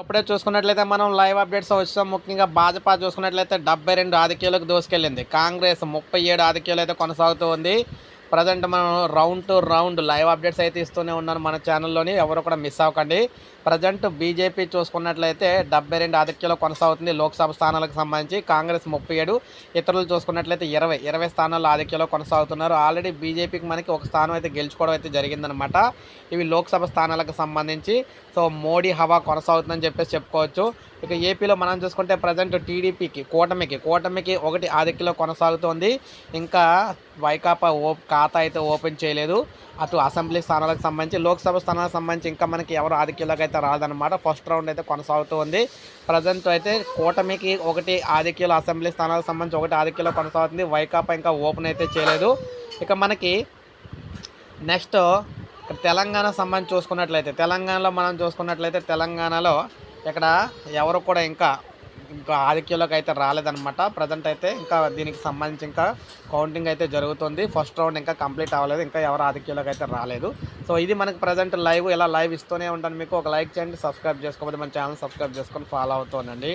అప్పుడే చూసుకున్నట్లయితే మనం లైవ్ అప్డేట్స్ వచ్చాం. ముఖ్యంగా భాజపా చూసుకున్నట్లయితే డెబ్బై రెండు ఆధిక్యాలకు దోసుకెళ్ళింది. కాంగ్రెస్ ముప్పై ఏడు ఆధిక్యాలు అయితే కొనసాగుతూ ఉంది. ప్రజెంట్ మనం round to round live updates అయితే ఇస్తూనే ఉన్నాను మన ఛానల్లోని ఎవరు కూడా మిస్ అవ్వకండి. ప్రజెంట్ బీజేపీ చూసుకున్నట్లయితే డెబ్బై రెండు ఆధిక్యంలో కొనసాగుతుంది లోక్సభ స్థానాలకు సంబంధించి. కాంగ్రెస్ ముప్పై ఏడు ఇతరులు చూసుకున్నట్లయితే ఇరవై. ఇరవై స్థానాల్లో ఆధిక్యంలో కొనసాగుతున్నారు. ఆల్రెడీ బీజేపీకి మనకి ఒక స్థానం అయితే గెలుచుకోవడం అయితే జరిగిందనమాట ఇవి లోక్సభ స్థానాలకు సంబంధించి. సో మోడీ హవా కొనసాగుతుందని చెప్పేసి చెప్పుకోవచ్చు. ఇక ఏపీలో మనం చూసుకుంటే ప్రజెంట్ టీడీపీకి కూటమికి కూటమికి ఒకటి ఆధిక్యంలో కొనసాగుతుంది. ఇంకా వైకాపా ఓ ఖాతా అయితే ఓపెన్ చేయలేదు. అటు అసెంబ్లీ స్థానాలకు సంబంధించి లోక్సభ స్థానాలకు సంబంధించి ఇంకా మనకి ఎవరు ఆధిక్యంలోకి అయితే రాదనమాట ఫస్ట్ రౌండ్ అయితే కొనసాగుతూ ఉంది. ప్రజెంట్ అయితే కూటమికి ఒకటి ఆధిక్యంలో అసెంబ్లీ స్థానాలకు సంబంధించి ఒకటి ఆధిక్యంలో కొనసాగుతుంది. వైకాపా ఇంకా ఓపెన్ అయితే చేయలేదు. ఇక మనకి నెక్స్ట్ ఇక్కడ తెలంగాణ సంబంధించి చూసుకున్నట్లయితే తెలంగాణలో మనం చూసుకున్నట్లయితే తెలంగాణలో ఇక్కడ ఎవరు కూడా ఇంకా ఇంకా ఆధిక్యంలోకి అయితే రాలేదన్నమాట. ప్రజెంట్ అయితే ఇంకా దీనికి సంబంధించి ఇంకా కౌంటింగ్ అయితే జరుగుతుంది. ఫస్ట్ రౌండ్ ఇంకా కంప్లీట్ అవ్వలేదు. ఇంకా ఎవరు ఆధిక్యంలోకి అయితే రాలేదు. సో ఇది మనకి ప్రజెంట్ లైవ్ ఇలా లైవ్ ఇస్తూనే ఉంటాను మీకు. ఒక లైక్ చేయండి సబ్స్క్రైబ్ చేసుకోకపోతే మన ఛానల్ సబ్స్క్రైబ్ చేసుకొని ఫాలో అవుతుండండి